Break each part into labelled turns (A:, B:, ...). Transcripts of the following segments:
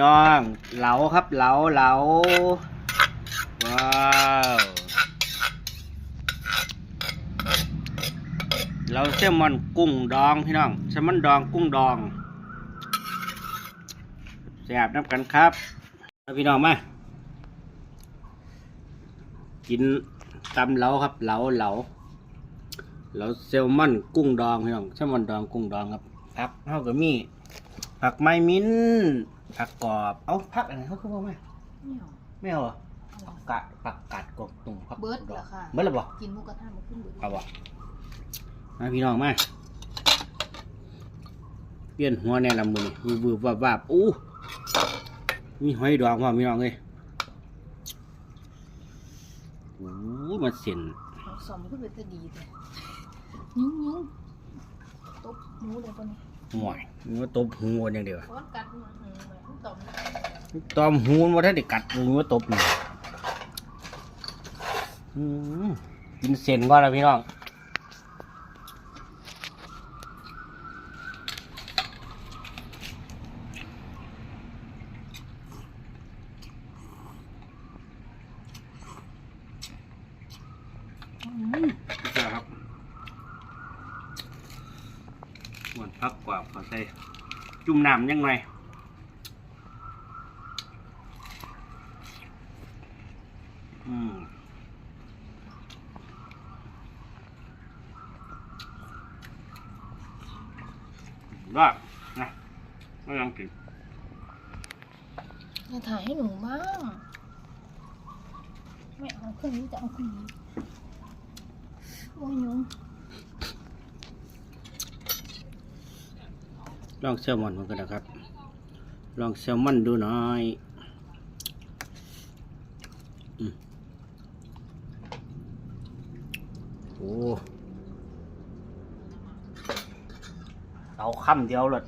A: น้องเหลาครับเหลาเหลาว้าวเราแซลมอนกุ้งดองพี่น้องแซลมอนดองกุ้งดองแซ่บน้ำกันครับพี่น้องมากินตำเหลาครับเหลาเหลาเหลาแซลมอนกุ้งดองพี่น้องแซลมอนดองกุ้งดองครับผักเท่ากับมีผักไม้มิ้น ผักกรอบ เอ้าผักอะไรเขาคือว่าไหม
B: ไม่เอา
A: ไม่เอาเหรอผักกาดผักกาดกบตุ่มผัก
B: เบิร์ด
A: ด
B: เหร
A: อ
B: อกค่ะ
A: เบิร์ดหรอบ่
B: กินหมูกระทะมาขึ้นเบิร์ด
A: เอาบ่มาพี่น้องมาเปลี่ยนหัวแน่ละมือนี่วืบวาบวาบอู้มีหอยดองพ่อพี่น้องเลยโอ้มาเส้น
B: เอาสมขึ้นไปจะดีเลยยุ่งยุ่งตบหมูเลยคนนี้
A: ห่วยมันมาตบหูกันอย่างเดียว
B: ก้อนกัดมันหือเหมือน ต
A: อมหูมันว่าถ้าได้กัดมันมาตบนี่อืมกินเส้นก่อนนะพี่น้องจ้าครับหมดพักกว่าขอใส่จุ่มน้ำยังไง อืมว่านะไม่ต้องกิน
B: จะถ่ายให้หนูบ้างไม่เอาเครื่องนี้จะเอาเครื่องนี้โอ้ยยุ่ง
A: ลองแซลมอนมันกันนะครับ ลองแซลมอนดูหน่อยอืม โอ้เอาคำเดียวเลย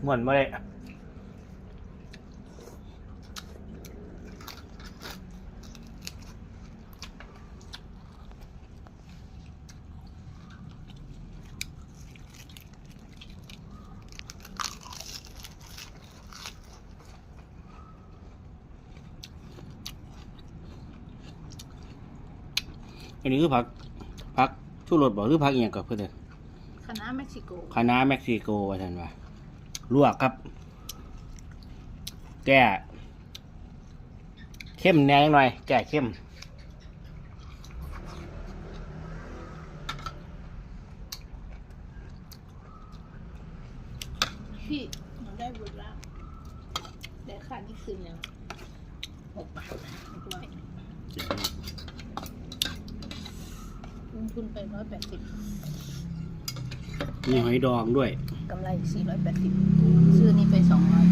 A: เหมือนไม่ได้ อันนี้คือผักผักชูรสบอกหรือผักอหย่างกับเพื่อน
B: คณะเม็กซิโก
A: คณะเม็กซิโกว่าท่านว่าลวกครับ แก้เข้มแหนงหน่อย แก้เข้ม
B: พี่หนูได้บุญแล้วได้ค่านี่คืนยังหกบาทหกร้อยลง ทุนไปร้อยแปดสิบ
A: มีหอยดองด้วย
B: กำไรสี่ร้อยแปดสิบซื้อนี่ไปสองร้อย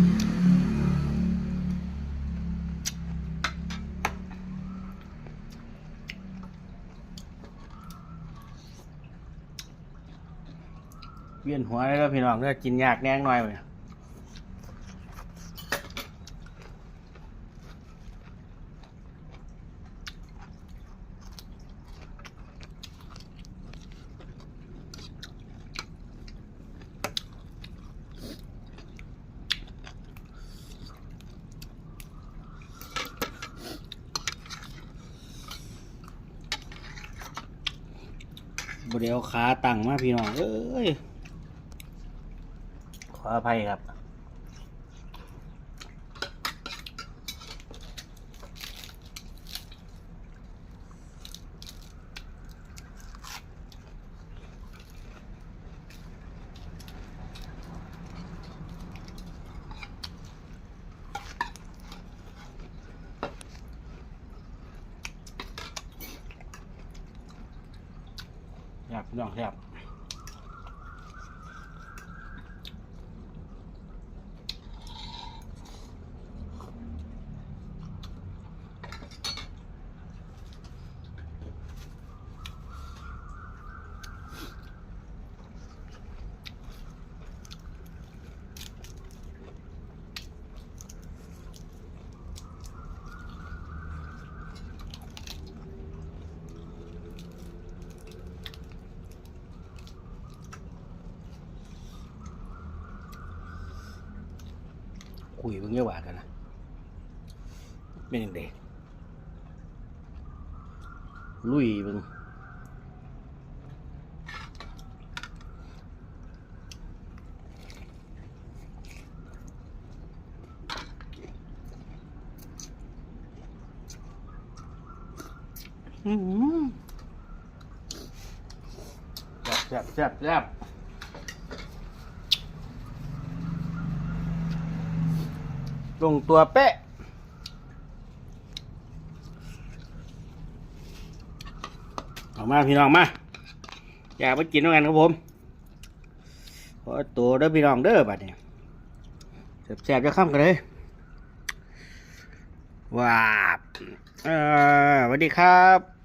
A: เวียนหัวแล้วพี่น้องก็กินยากแน่งหน่อยเลย บเดียวขาตั้งมาพี่น้อง เอ้ย ขออภัยครับ อยาบพี่น้องครับ คุยเพิ่งเยอะหวานกันนะเป็นยังไงลุยเบิ่งอื้อหือแซ่บแซ่บแซ่บ ลงตัวเป๊ะ ออกมาพี่น้องมา อยากไปกินด้วยกันครับผมขอตัวเด้อพี่น้องเด้อบัดนี้แซ่บๆจะข้ามกันเลยว้าบเออสวัสดีครับ